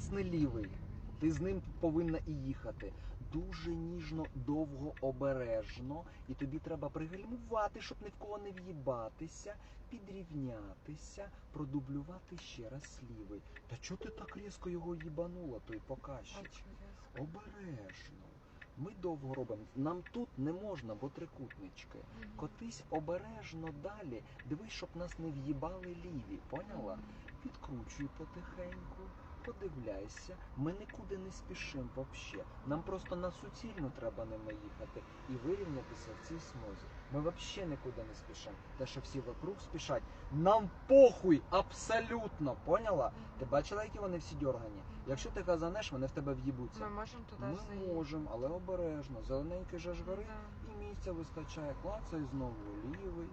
клацни лівий. Ти з ним повинна і їхати. Дуже ніжно, довго, обережно, і тобі треба пригальмувати, щоб ні в кого не в'їбатися, підрівнятися, продублювати ще раз лівий. Та чого ти так різко його їбанула, той показчик? Обережно. Ми довго робимо. Нам тут не можна, бо трикутнички. Котись обережно далі. Дивись, щоб нас не в'їбали ліві. Поняла? Підкручуй потихеньку, подивляйся. Ми нікуди не спішимо взагалі. Нам просто на суцільну треба ними їхати і вирівнятися в цій смузі. Ми взагалі нікуди не спішимо. Те, що всі вокруг спішать, нам похуй абсолютно. Поняла? Ти бачила, які вони всі дьоргані? Якщо ти газанеш, вони в тебе в'їбуться. Ми можемо туди Ми можемо, але обережно. Зелененький же ж горить і місця вистачає. Клацай знову лівий.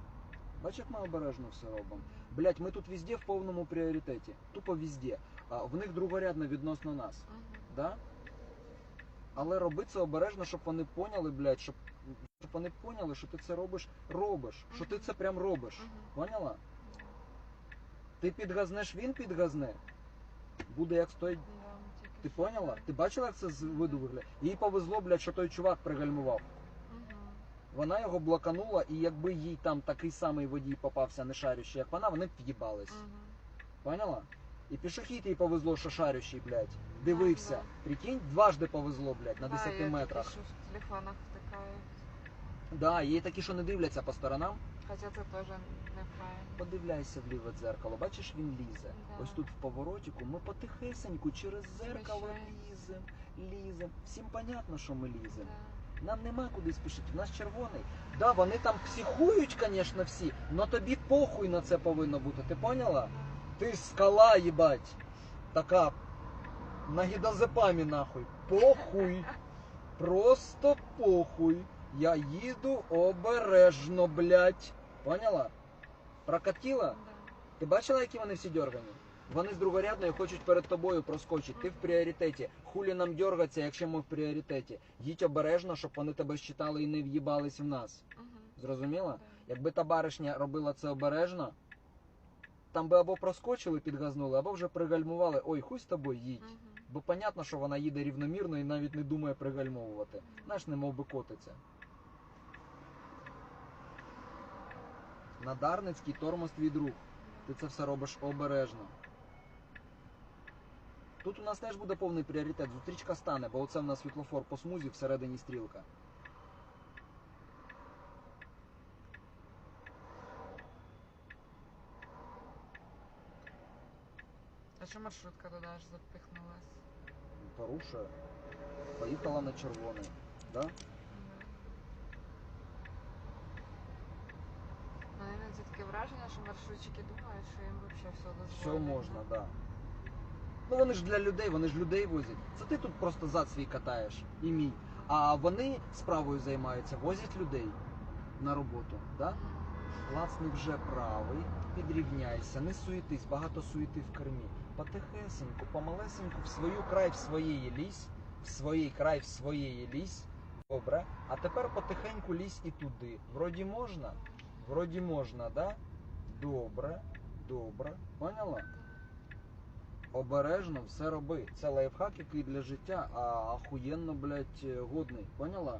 Бач, як ми обережно все робимо. Блять, ми тут везде в повному пріоритеті. Тупо везде. А в них другорядно відносно нас. Да? Але роби це обережно, щоб вони поняли, блядь, щоб, щоб вони поняли, що ти це робиш, робиш. Що ти це прям робиш. Поняла? Ти підгазнеш, він підгазне. Буде як стоїть. Ти поняла? Ти бачила, як це з виду виглядає? Їй повезло, блядь, що той чувак пригальмував. Вона його блоканула, і якби їй там такий самий водій попався не шарющий, як вона, вони б в'їбались. Поняла? І пішохід їй повезло, що шарющий, блядь. Дивився. Прикинь, дважди повезло, блядь, на Да, 10 я метрах. що в телефонах втикають. Да, є такі, що не дивляться по сторонам. Хоча це теж неправильно. Подивляйся в ліве дзеркало, бачиш, він лізе. Да. Ось тут в поворотику ми потихесеньку через дзеркало Сміщаємося. лізем, лізем. Всім понятно, що ми ліземо. Да. Нам нема куди спішити, в нас червоний. Да, вони там психують, звісно, всі, але тобі похуй на це повинно бути. Ти поняла? Ти скала, їбать. Така на гідозепамі нахуй. Похуй. Просто похуй. Я їду обережно, блядь. Поняла? Прокатила? Ти бачила, які вони всі дергані? Вони з другорядної хочуть перед тобою проскочити. Ти в пріоритеті. Хулі нам дергатися, якщо ми в пріоритеті. Їдь обережно, щоб вони тебе щитали і не в'їбались в нас. Зрозуміла? Якби та баришня робила це обережно, там би або проскочили, підгазнули, або вже пригальмували. Ой, хуй з тобою їдь. Бо понятно, що вона їде рівномірно і навіть не думає пригальмовувати. Знаєш, не мов би котиться. На Дарницький тормоз твій друг. Ти це все робиш обережно. Тут у нас теж буде повний пріоритет. Зустрічка стане, бо оце в нас світлофор по смузі всередині стрілка. А що маршрутка туди аж запихнулась? Порушує. Поїхала на червоний. Да? Іноді таке враження, що маршрутчики думають, що їм взагалі все дозволено. Все можна, да. Ну вони ж для людей, вони ж людей возять. Це ти тут просто зад свій катаєш і мій. А вони справою займаються, возять людей на роботу. Да? Клацни вже правий, підрівняйся, не суетись, багато суєти в кермі. Потихесеньку, помалесеньку, в свою край в своєї лізь, в своїй край в своєї лізь. Добре. А тепер потихеньку лізь і туди. Вроді можна? Вроді можна, да? Добре, добре. Поняла? Обережно все роби. Це лайфхак, який для життя, а ахуєнно, блядь, годний. Поняла?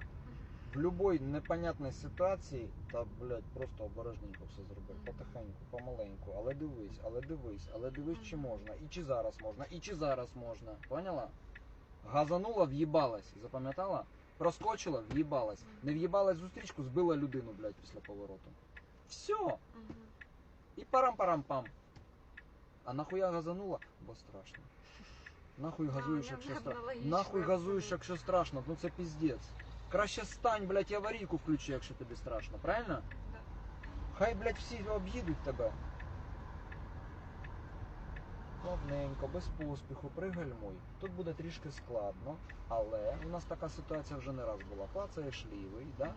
В любой непонятній ситуації, та, блядь, просто обережненько все зроби. Потихеньку, помаленьку. Але дивись, але дивись, але дивись, чи можна. І чи зараз можна, і чи зараз можна. Поняла? Газанула, в'їбалась. Запам'ятала? Проскочила, в'їбалась. Не в'їбалась зустрічку, збила людину, блядь, після повороту. Все. І парам-парам-пам. А нахуя газанула? Бо страшно. Нахуй газуєш, якщо страшно. Нахуй газуєш, якщо страшно. Ну це піздець. Краще стань, блядь, і аварійку включи, якщо тобі страшно, правильно? Да. Хай, блядь, всі об'їдуть тебе. Плавненько, без поспіху, пригальмуй. Тут буде трішки складно, але у нас така ситуація вже не раз була. Клацаєш лівий, да?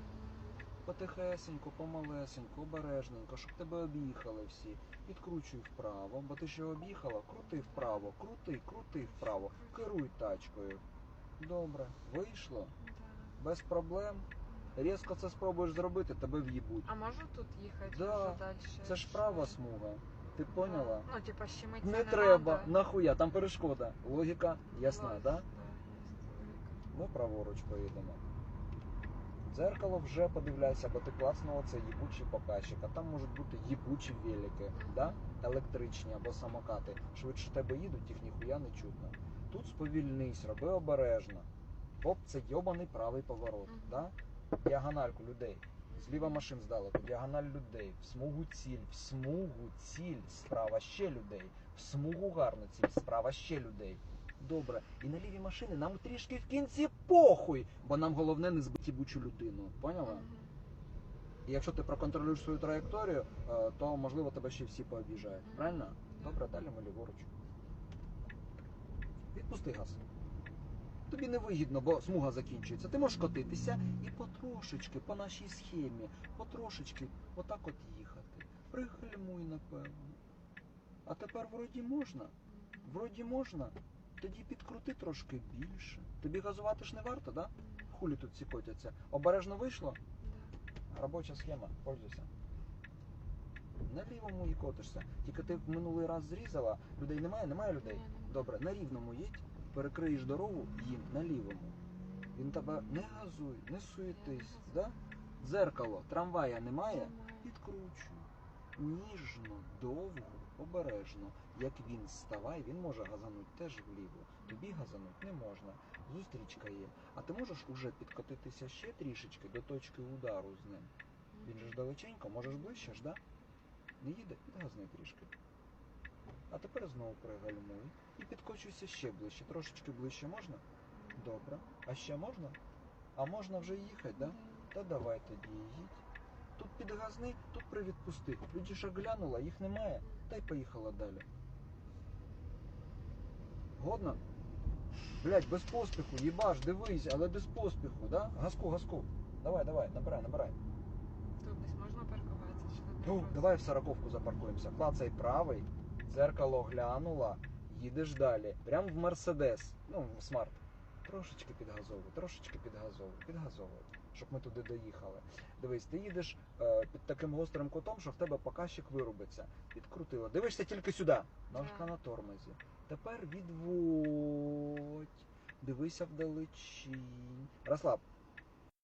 Потихесенько, помалесенько, обережненько, щоб тебе об'їхали всі. Підкручуй вправо, бо ти ще об'їхала, крути вправо, крути, крути вправо, керуй тачкою. Добре, вийшло, без проблем. Різко це спробуєш зробити, тебе в'їбуть. А можу тут їхати Да. вже далі? Це ж права смуга. Ти поняла? Ну, типа, щемиться Не не треба, нахуя, там перешкода. Логіка ясна, да? да, Ми праворуч поїдемо. Дзеркало вже подивляйся, бо ти клацнула це їбучий показчик, а там можуть бути їбучі велики, да? електричні або самокати. Швидше тебе їдуть, їх ніхуя не чутно. Тут сповільнись, роби обережно. Оп, це йобаний правий поворот. Да? Діагональку людей. Зліва машин здалеку, діагональ людей, в смугу ціль, в смугу ціль, справа ще людей, в смугу гарну ціль, справа ще людей. Добре, і на ліві машини нам трішки в кінці похуй, бо нам головне не збити бучу людину. Поняла? І якщо ти проконтролюєш свою траєкторію, е, то можливо тебе ще всі пообіжають. Правильно? Добре, далі ми ліворуч. Відпусти газ. Тобі не вигідно, бо смуга закінчується. Ти можеш котитися і потрошечки, по нашій схемі, потрошечки отак от їхати. Пригальмуй, напевно. А тепер вроді можна. Вроді можна. Тоді підкрути трошки більше. Тобі газувати ж не варто, да? Хулі тут ці котяться. Обережно вийшло? Да. Робоча схема, пользуйся. На лівому і котишся. Тільки ти в минулий раз зрізала, людей немає, немає людей. Добре, на рівному їдь, перекриєш дорогу їм на лівому. Він тебе не газуй, не суетись, да? Дзеркало, трамвая немає, Немає. Ніжно, довго, обережно. Як він ставай, він може газануть теж вліво. Тобі газануть не можна. Зустрічка є. А ти можеш уже підкотитися ще трішечки до точки удару з ним. Він же ж далеченько, можеш ближче ж, да? Не їде, підгазни трішки. А тепер знову пригальмуй і підкочуйся ще ближче. Трошечки ближче можна? Добре. А ще можна? А можна вже їхати, да? Та давай тоді їдь. Тут підгазни, тут привідпусти. Людіша глянула, їх немає, та й поїхала далі. Годно? Блять, без поспіху, їбаш, дивись, але без поспіху, да? Газку, газку. Давай, давай, набирай, набирай. Тут десь можна паркуватися чи не Ну, треба? давай в сороковку запаркуємося. Клацай правий, дзеркало глянула, їдеш далі. Прям в Мерседес. Ну, в смарт. Трошечки підгазовуй, трошечки підгазовуй, підгазовуй, щоб ми туди доїхали. Дивись, ти їдеш е, під таким гострим кутом, що в тебе показчик вирубиться. Підкрутила. Дивишся тільки сюди. Ножка на тормозі. Тепер відводь. Дивися вдалечінь. Розслаб.